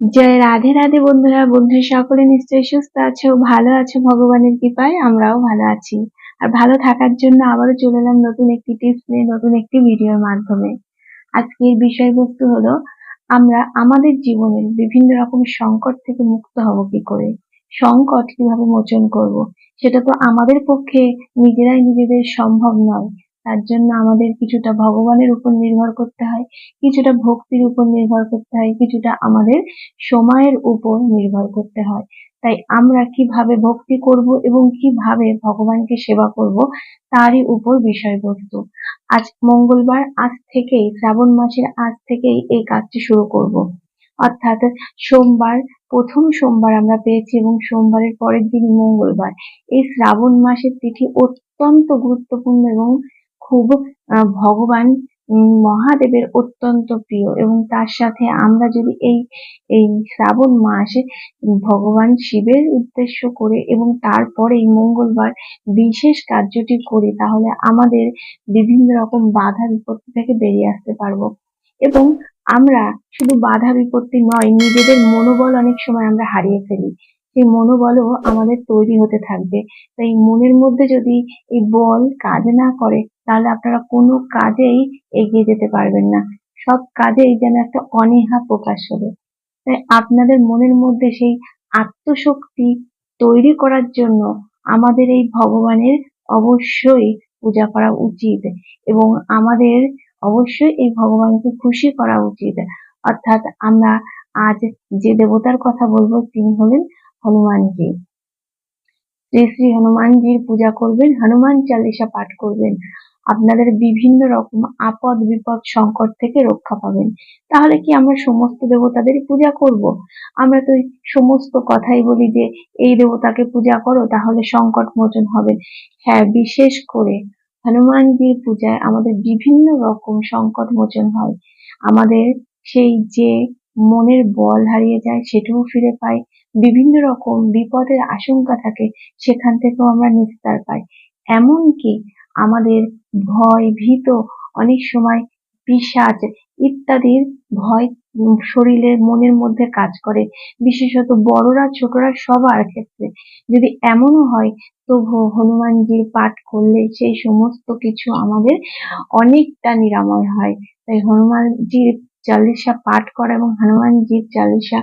জয় রাধে রাধে বন্ধুরা বন্ধুরা সকলে নিশ্চয়ই সুস্থ আছো, ভালো আছো, ভগবানের কৃপায় আমরাও ভালো আছি। আর ভালো থাকার জন্য আবারও চলে এলাম নতুন একটি টিপস নিয়ে, নতুন একটি ভিডিওর মাধ্যমে। আজকের বিষয়বস্তু হলো, আমরা আমাদের জীবনের বিভিন্ন রকম সংকট থেকে মুক্ত হব কি করে? সংকট কীভাবে মোচন করব? সেটা তো আমাদের পক্ষে নিজেরাই নিজেদের সম্ভব নয়। তার জন্য আমাদের কিছুটা ভগবানের উপর নির্ভর করতে হয়, কিছুটা ভক্তির উপর নির্ভর করতে হয়, কিছুটা আমাদের সময়ের উপর নির্ভর করতে হয়। তাই আমরা কীভাবে ভক্তি করব এবং কীভাবে ভগবানকে সেবা করব তারই উপর বিষয়বস্তু। আজ মঙ্গলবার, আজ থেকেই, শ্রাবণ মাসের আজ থেকেই এই কাজটি শুরু করব। অর্থাৎ সোমবার, প্রথম সোমবার আমরা পেয়েছি এবং সোমবারের পরের দিন মঙ্গলবার। এই শ্রাবণ মাসের তিথি অত্যন্ত গুরুত্বপূর্ণ এবং খুব ভগবান মহাদেবের অত্যন্ত প্রিয় এবং তার সাথে আমরা যদি এই এই শ্রাবণ মাসে ভগবান শিবের উদ্দেশ্য করে এবং তারপরে এই মঙ্গলবার বিশেষ কার্যটি করি তাহলে আমাদের বিভিন্ন রকম বাধা বিপত্তি থেকে বেরিয়ে আসতে পারব। এবং আমরা শুধু বাধা বিপত্তি নয়, নিজেদের মনোবল অনেক সময় আমরা হারিয়ে ফেলি। সেই মনোবলও আমাদের তৈরি হতে থাকবে। তাই মনের মধ্যে যদি এই বল কাজ না করে তাহলে আপনারা কোনো কাজেই এগিয়ে যেতে পারবেন না। সব কাজেই যেন একটা অনীহা প্রকাশ হবে। তাই আপনাদের মনের মধ্যে সেই আত্মশক্তি তৈরি করার জন্য আমাদের এই ভগবানের অবশ্যই পূজা করা উচিত এবং আমাদের অবশ্যই এই ভগবানকে খুশি করা উচিত। অর্থাৎ আমরা আজ যে দেবতার কথা বলব তিনি হলেন হনুমানজি। শ্রী শ্রী হনুমানজির পূজা করবেন, হনুমান চালিসা পাঠ করবেন। আপনাদের বিভিন্ন রকম আপদ, বিপদ, সংকট থেকে রক্ষা পাবেন। তাহলে কি আমরা সমস্ত দেবতাদের পূজা করব? আমরা তো সমস্ত কথাই বলি যে, এই দেবতাকে পূজা করো, তাহলে সংকট মোচন হবে। হ্যাঁ বিশেষ করে হনুমানজির পূজায় আমাদের বিভিন্ন রকম সংকট মোচন হয়। আমাদের সেই যে মনের বল হারিয়ে যায় সেটাও ফিরে পাই। বিভিন্ন রকম বিপদের আশঙ্কা থাকে, সেখান থেকেও আমরা নিস্তার পাই। এমনকি আমাদের ভয় ভীত। অনেক সময় পিসাচ ইত্যাদির ভয় শরীরের মনের মধ্যে কাজ করে। বিশেষত বড়রা, ছোটরা সবার ক্ষেত্রে। যদি এমনও হয়, তবু হনুমানজির পাঠ করলে সেই সমস্ত কিছু আমাদের অনেকটা নিরাময় হয়। তাই হনুমানজির চালিসা পাঠ করা এবং হনুমানজির চালিসা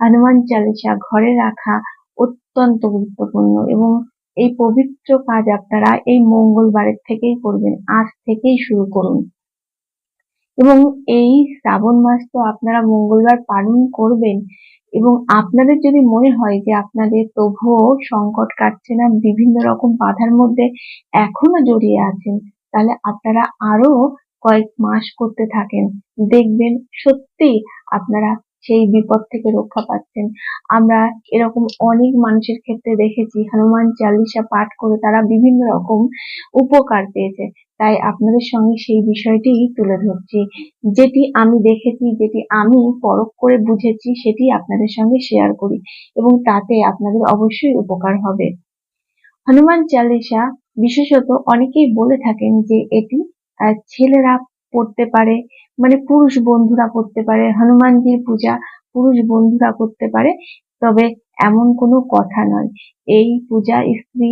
হনুমান চালিসা ঘরে রাখা অত্যন্ত গুরুত্বপূর্ণ এবং এই পবিত্র কাজ আপনারা এই মঙ্গলবারের থেকেই করবেন, আজ থেকেই শুরু করুন। এবং এই শ্রাবণ মাস তো আপনারা মঙ্গলবার পালন করবেন এবং আপনাদের যদি মনে হয় যে আপনাদের তবুও সংকট কাটছে না, বিভিন্ন রকম বাধার মধ্যে এখনও জড়িয়ে আছেন, তাহলে আপনারা আরও কয়েক মাস করতে থাকেন। দেখবেন সত্যি আপনারা সেই বিপদ থেকে রক্ষা পাচ্ছেন। আমরা এরকম অনেক মানুষের ক্ষেত্রে দেখেছি, হনুমান চালিসা পাঠ করে তারা বিভিন্ন রকম উপকার পেয়েছে। তাই আপনাদের সঙ্গে সেই বিষয়টি তুলে ধরছি। যেটি আমি দেখেছি, যেটি আমি পরখ করে বুঝেছি, সেটি আপনাদের সঙ্গে শেয়ার করি এবং তাতে আপনাদের অবশ্যই উপকার হবে। হনুমান চালিসা বিশেষত অনেকেই বলে থাকেন যে এটি ছেলেরা পড়তে পারে মানে পুরুষ বন্ধুরা করতে পারে, হনুমানজির পূজা পুরুষ বন্ধুরা করতে পারে, তবে এমন কোনো কথা নয়। এই পূজা স্ত্রী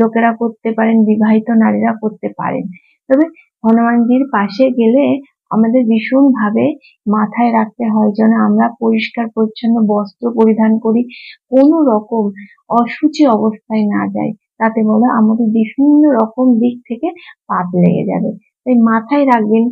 লোকেরা করতে পারেন, বিবাহিত নারীরা করতে পারেন। তবে হনুমানজির পাশে গেলে আমাদের ভীষণ ভাবে মাথায় রাখতে হয় যেন আমরা পরিষ্কার, পরিচ্ছন্ন বস্ত্র পরিধান করি, কোনো রকম অসুচি অবস্থায় না যাই, তাতে বলে আমাদের বিভিন্ন রকম দিক থেকে পাপ লেগে যাবে। তাই মাথায় রাখবেন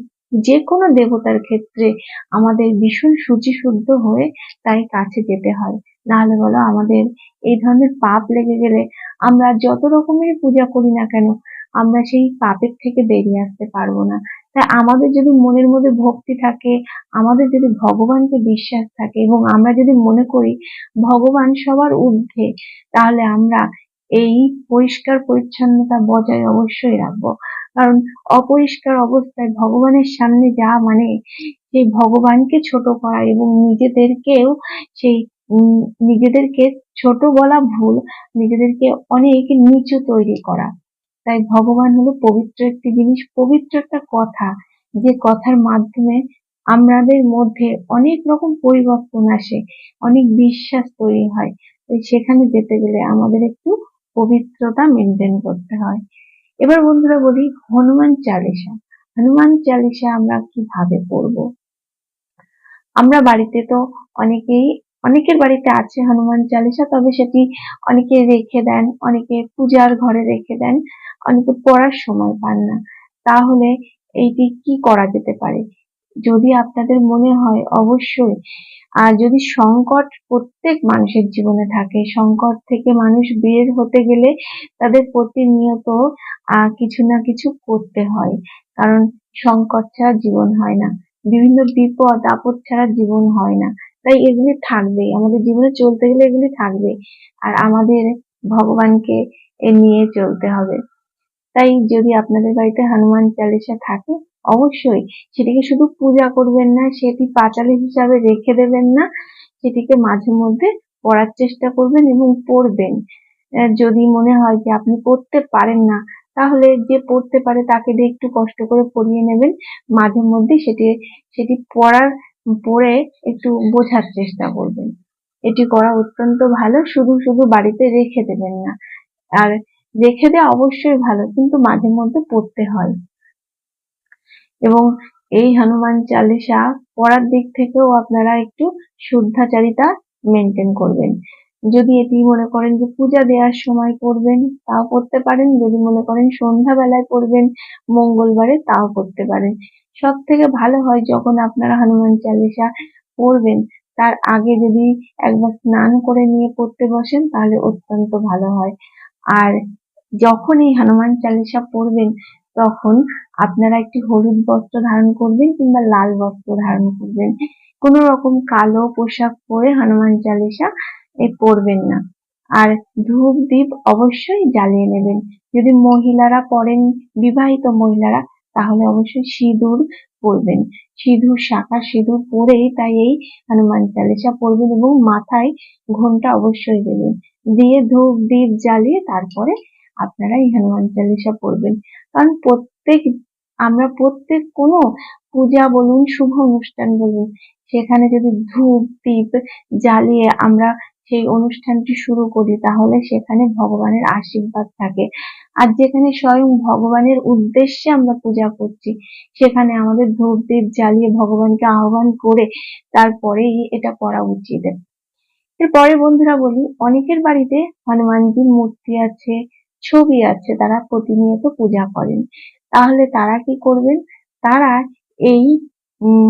যে কোনো দেবতার ক্ষেত্রে আমাদের ভীষণ শুচি শুদ্ধ হয়ে তাই কাছে যেতে হয়। নাহলে বলো আমাদের এই ধরনের পাপ লেগে গেলে আমরা যত রকমের পূজা করি না কেন, আমরা সেই পাপের থেকে বেরিয়ে আসতে পারব না। তাই আমাদের যদি মনের মধ্যে ভক্তি থাকে, আমাদের যদি ভগবানকে বিশ্বাস থাকে এবং আমরা যদি মনে করি ভগবান সবার ঊর্ধ্বে, তাহলে আমরা এই পরিষ্কার পরিচ্ছন্নতা বজায় অবশ্যই রাখব। কারণ অপরিষ্কার অবস্থায় ভগবানের সামনে যাওয়া মানে সেই ভগবানকে ছোট করা এবং নিজেদেরকেও সেই নিজেদেরকে ছোট বলা ভুল, নিজেদেরকে অনেক নিচু তৈরি করা। তাই ভগবান হলো পবিত্র একটি জিনিস পবিত্র একটা কথা। যে কথার মাধ্যমে আমাদের মধ্যে অনেক রকম পরিবর্তন আসে, অনেক বিশ্বাস তৈরি হয়। সেখানে যেতে গেলে আমাদের একটু পবিত্রতা মেনটেন করতে হয়। এবার বন্ধুরা বলি হনুমান চালিসা হনুমান চালিসা আমরা কীভাবে পড়ব? আমরা বাড়িতে তো অনেকেই, অনেকের বাড়িতে আছে হনুমান চালিসা তবে সেটি অনেকে রেখে দেন, অনেকে পূজার ঘরে রেখে দেন, অনেকে পড়ার সময় পান না। তাহলে এইটি কি করা যেতে পারে? যদি আপনাদের মনে হয় অবশ্যই আর যদি সংকট প্রত্যেক মানুষের জীবনে থাকে, সংকট থেকে মানুষ বের হতে গেলে তাদের প্রতিনিয়ত কিছু না কিছু করতে হয়। কারণ সংকট ছাড়া জীবন হয় না। বিভিন্ন বিপদ, আপদ ছাড়া জীবন হয় না। তাই এগুলি থাকবে আমাদের জীবনে চলতে গেলে এগুলি থাকবে আর আমাদের ভগবানকে নিয়ে চলতে হবে। তাই যদি আপনাদের বাড়িতে হনুমান চালিসা থাকে অবশ্যই। সেটিকে শুধু পূজা করবেন না, সেটি পাঁচালি হিসাবে রেখে দেবেন না, সেটিকে মাঝে মধ্যে পড়ার চেষ্টা করবেন এবং পড়বেন। যদি মনে হয় যে আপনি পড়তে পারেন না, তাহলে যে পড়তে পারে তাকে দিয়ে একটু কষ্ট করে পড়িয়ে নেবেন। মাঝে মধ্যে সেটি সেটি পড়ার, পড়ে একটু বোঝার চেষ্টা করবেন। এটি করা অত্যন্ত ভালো, শুধু শুধু বাড়িতে রেখে দেবেন না। আর রেখে দেওয়া অবশ্যই ভালো, কিন্তু মাঝে মধ্যে পড়তে হয়। এবং এই হনুমান চালিসা পড়ার দিক থেকেও আপনারা একটু শুদ্ধাচারিতা মেনটেন করবেন। যদি এটি মনে করেন যে পূজা দেওয়ার সময় করবেন, তাও করতে পারেন। যদি মনে করেন সন্ধ্যা বেলায় করবেন, মঙ্গলবারে তাও করতে পারেন। সব থেকে ভালো হয় যখন আপনারা হনুমান চালিসা পড়বেন, তার আগে যদি একবার স্নান করে নিয়ে পড়তে বসেন, তাহলে অত্যন্ত ভালো হয়। আর যখন এই হনুমান চালিসা পড়বেন তখন আপনারা একটি হলুদ বস্ত্র ধারণ করবেন কিংবা লাল বস্ত্র ধারণ করবেন। কোন রকম কালো পোশাক পরে হনুমান চালিসা এ পড়বেন না। আর ধূপ দ্বীপ অবশ্যই জ্বালিয়ে নেবেন। যদি মহিলারা পড়েন বিবাহিত মহিলারা, তাহলে অবশ্যই সিঁদুর পরবেন। সিঁদুর, শাখা সিঁদুর পরেই তাই এই হনুমান চালিসা পরবেন এবং মাথায় ঘোমটা অবশ্যই দেবেন। দিয়ে ধূপ দ্বীপ জ্বালিয়ে তারপরে আপনারা হনুমান চালিসা পড়বেন। কারণ প্রত্যেক, আমরা প্রত্যেক কোনো পূজা বলুন, শুভ অনুষ্ঠান বলুন, সেখানে যদি ধূপ দ্বীপ জ্বালিয়ে আমরা সেই অনুষ্ঠানটি শুরু করি, তাহলে সেখানে ভগবানের আশীর্বাদ থাকে। আর যেখানে স্বয়ং ভগবানের উদ্দেশ্যে আমরা পূজা করছি, সেখানে আমাদের ধূপ দ্বীপ জ্বালিয়ে ভগবানকে আহ্বান করে তারপরেই এটা করা উচিত। এরপরে বন্ধুরা বলি, অনেকের বাড়িতে হনুমানজির মূর্তি আছে ছবি আছে, তারা প্রতিনিয়ত পূজা করেন। তাহলে তারা কি করবেন? তারা এই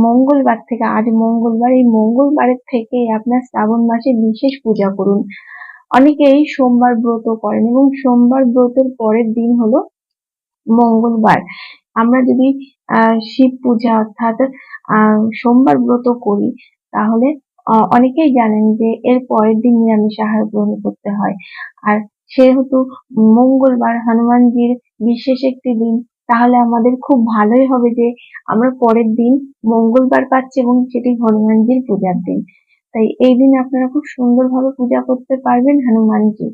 মঙ্গলবার থেকে, আজ মঙ্গলবার, এই মঙ্গলবারের থেকে আপনার শ্রাবণ মাসে বিশেষ পূজা করুন। অনেকেই সোমবার ব্রত করেন এবং সোমবার ব্রতের পরের দিন হলো মঙ্গলবার। আমরা যদি শিব পূজা অর্থাৎ সোমবার ব্রত করি, তাহলে অনেকেই জানেন যে এর পরের দিন নিরামিষ আহার গ্রহণ করতে হয়। আর সেহেতু মঙ্গলবার হনুমানজির বিশেষ একটি দিন, তাহলে আমাদের খুব ভালোই হবে যে আমরা পরের দিন মঙ্গলবার পাচ্ছি এবং সেটি হনুমানজির পূজার দিন। তাই এই দিন আপনারা খুব সুন্দরভাবে পূজা করতে পারবেন হনুমানজি।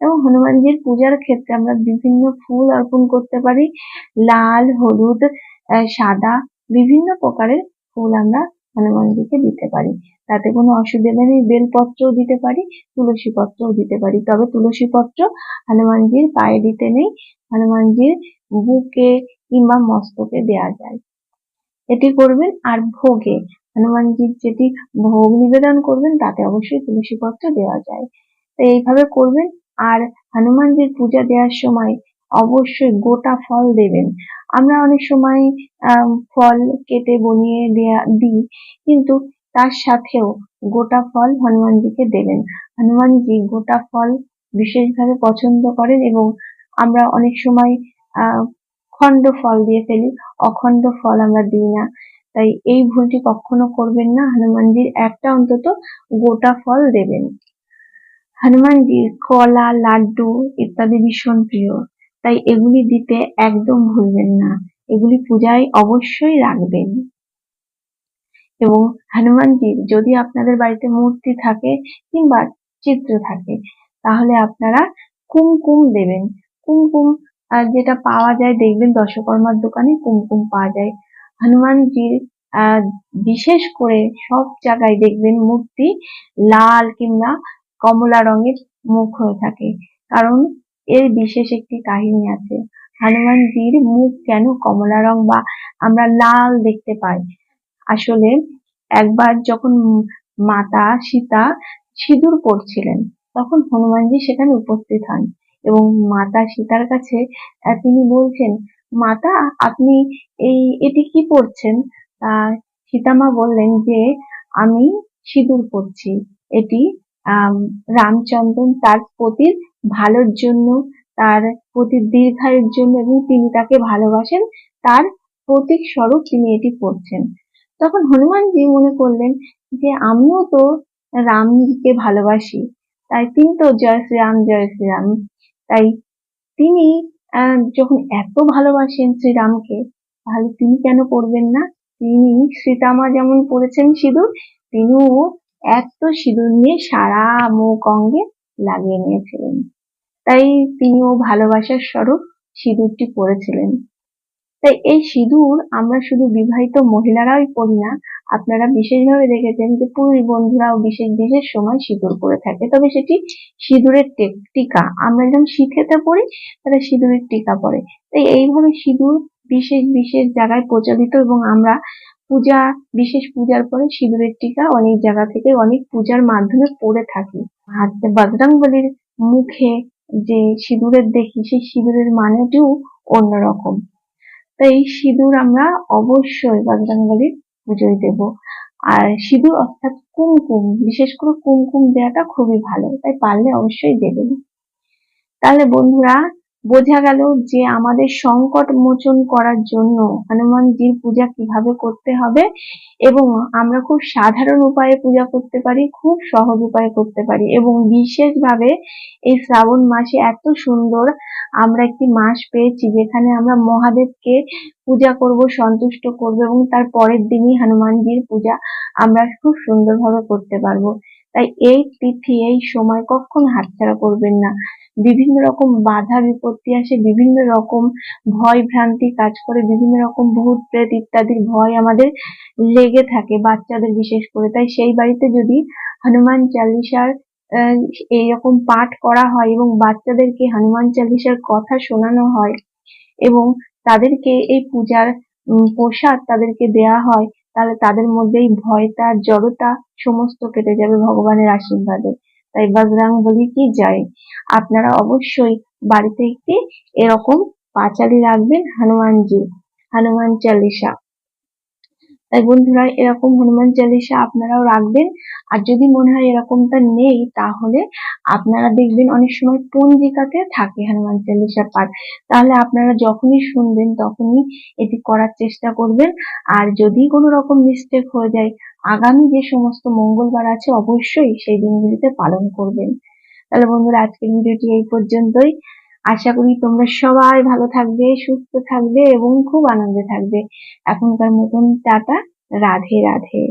এবং হনুমানজির পূজার ক্ষেত্রে আমরা বিভিন্ন ফুল অর্পণ করতে পারি। লাল, হলুদ সাদা, বিভিন্ন প্রকারের ফুল আমরা হনুমানজিকে দিতে পারি। তাতে কোনো অসুবিধা নেই। বেলপত্রও দিতে পারি তুলসী পত্রও দিতে পারি। তবে তুলসী পত্র হনুমানজির পায়ে দিতে নেই। হনুমানজির বুকে কিংবা মস্তকে দেয়া যায়। এটি করবেন আর ভোগে। হনুমানজির যেটি ভোগ নিবেদন করবেন, তাতে অবশ্যই তুলসী পত্র দেওয়া যায়। তো এইভাবে করবেন। আর হনুমানজির পূজা দেওয়ার সময় অবশ্যই গোটা ফল দেবেন। আমরা অনেক সময় ফল কেটে বনিয়ে দেয়া, দিই, কিন্তু তার সাথেও গোটা ফল হনুমানজিকে দেবেন। হনুমানজি গোটা ফল বিশেষভাবে পছন্দ করেন এবং আমরা অনেক সময় খণ্ড ফল দিয়ে ফেলি, অখণ্ড ফল আমরা দিই না। তাই এই ভুলটি কখনো করবেন না। হনুমানজির একটা অন্তত গোটা ফল দেবেন। হনুমানজির কলা, লাড্ডু ইত্যাদি ভীষণ প্রিয়। তাই এগুলি দিতে একদম ভুলবেন না। এগুলি পূজায় অবশ্যই রাখবেন। এবং হনুমানজির যদি আপনাদের বাড়িতে মূর্তি থাকে কিংবা চিত্র থাকে, তাহলে আপনারা কুমকুম দেবেন। কুমকুম যেটা পাওয়া যায়, দেখবেন দশকর্মার দোকানে কুমকুম পাওয়া যায়। হনুমানজির বিশেষ করে সব জায়গায় দেখবেন মূর্তি লাল কিংবা কমলা রঙের মুখ হয়ে থাকে। কারণ এর বিশেষ একটি কাহিনী আছে। হনুমানজির মুখ কেন কমলা রং বা আমরা লাল দেখতে পাই? আসলে একবার যখন মাতা সীতা সিঁদুর পড়ছিলেন তখন হনুমানজি সেখানে উপস্থিত হন এবং মাতা সীতার কাছে তিনি বলছেন, মাতা, আপনি এই, এটি কি পড়ছেন সীতামা বললেন যে, আমি সিঁদুর পড়ছি এটি রামচন্দ্রন তার পতির ভালোর জন্য, তার প্রতি দীর্ঘায়ুর জন্য এবং তিনি তাকে ভালোবাসেন, তার প্রতীক স্বরূপ তিনি এটি পড়ছেন। তখন হনুমানজি মনে করলেন যে, আমিও তো রামকে ভালোবাসি, তাই তিনি তো জয় শ্রীরাম জয় শ্রীরাম। তাই তিনি যখন এত ভালোবাসেন শ্রীরামকে, তাহলে তিনি কেন পড়বেন না? তিনি সীতামা যেমন পড়েছেন সিঁদুর, তিনিও এত সিঁদুর নিয়ে সারা মুখ অঙ্গে লাগিয়ে নিয়েছিলেন। তাই তিনিও ভালোবাসার স্বরূপ সিঁদুরটি পরেছিলেন। তাই এই সিঁদুর আমরা শুধু বিবাহিত মহিলারাই পরি না, আপনারা বিশেষভাবে দেখেছেন যে পুরুষ বন্ধুরাও বিশেষ বিশেষ সময় সিঁদুর পরে থাকে। তবে সেটি সিঁদুরের টিকা। আমরা যখন শীতেতে পড়ি, তারা সিঁদুরের টিকা পরে। তাই এইভাবে সিঁদুর বিশেষ বিশেষ জায়গায় প্রচলিত এবং আমরা পূজা, বিশেষ পূজার পরে সিঁদুরের টিকা অনেক জায়গা থেকে অনেক পূজার মাধ্যমে পরে থাকি। আর বজরংবলির মুখে যে সিঁদুরের দেখি, সেই সিঁদুরের মানেটিও অন্যরকম। তাই এই সিঁদুর আমরা অবশ্যই বজরংবলির পুজোয় দেব। আর সিঁদুর অর্থাৎ কুমকুম, বিশেষ করে কুমকুম দেওয়াটা খুবই ভালো, তাই পারলে অবশ্যই দেবেন। তাহলে বন্ধুরা বোঝা গেল যে আমাদের সংকট মোচন করার জন্য হনুমানজির পূজা কীভাবে করতে হবে এবং আমরা খুব সাধারণ উপায়ে পূজা করতে পারি, খুব সহজ উপায়ে করতে পারি এবং বিশেষভাবে এই শ্রাবণ মাসে এত সুন্দর আমরা একটি মাস পেয়েছি যেখানে আমরা মহাদেবকে পূজা করব, সন্তুষ্ট করব এবং তার পরের দিনই হনুমানজির পূজা আমরা খুব সুন্দরভাবে করতে পারব। তাই এই তিথি, এই সময় কখনো হাতছাড়া করবেন না। বিভিন্ন রকম বাধা বিপত্তি আসে, বিভিন্ন রকম ভয় ভ্রান্তি কাজ করে, বিভিন্ন রকম ভূত, প্রেত ইত্যাদির ভয় আমাদের লেগে থাকে বাচ্চাদের বিশেষ করে। তাই সেই বাড়িতে যদি হনুমান চালিসার এইরকম পাঠ করা হয় এবং বাচ্চাদেরকে হনুমান চালিসার কথা শোনানো হয় এবং তাদেরকে এই পূজার প্রসাদ তাদেরকে দেয়া হয়, তাহলে তাদের মধ্যে এই ভয়টা, জড়তা সমস্ত কেটে যাবে ভগবানের আশীর্বাদে। তাই বজরং বলি কি যায় আপনারা অবশ্যই বাড়িতে একটি এরকম পাঁচালি রাখবেন হনুমানজি হনুমান চালিসা তাই বন্ধুরা, এরকম হনুমান চালিশা আপনারাও রাখবেন। আর যদি মনে হয় এরকমটা নেই, তাহলে আপনারা দেখবেন অনেক সময় পঞ্জিকাতে থাকে হনুমান চালিশা পাঠ। তাহলে আপনারা যখনই শুনবেন, তখনই এটি করার চেষ্টা করবেন। আর যদি কোনো রকম মিস্টেক হয়ে যায়, আগামী যে সমস্ত মঙ্গলবার আছে, অবশ্যই সেই দিনগুলিতে পালন করবেন। তাহলে বন্ধুরা, আজকের ভিডিওটি এই পর্যন্তই। আশা করি তোমরা সবাই ভালো থাকবে, সুস্থ থাকবে এবং খুব আনন্দে থাকবে। এখনকার মতন টাটা, রাধে রাধে।